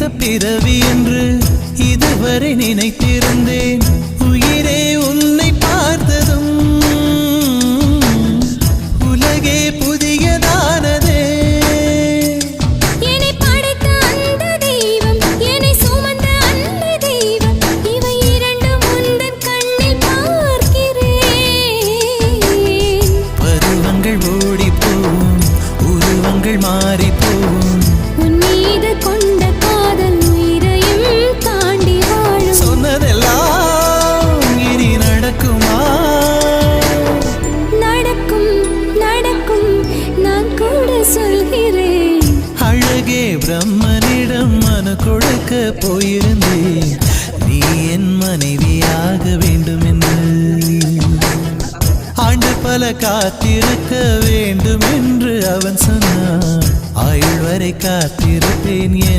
இந்த பிறவி என்று இதுவரை நினைத்திருந்தேன். உயிரே உன்னை பார்த்ததும் உலகே புதியதானதே. என்னை படைத்த அந்த தெய்வம் என்னை சொல்கிறேன். அழகே பிரம்மனிடம் மனு கொடுக்க போயிருந்தேன். நீ என் மனைவியாக வேண்டும் என்று. ஆண்டு பல காத்திருக்க வேண்டும் என்று அவன் சொன்னான். ஆயுள் வரை காத்திருப்பேன் என்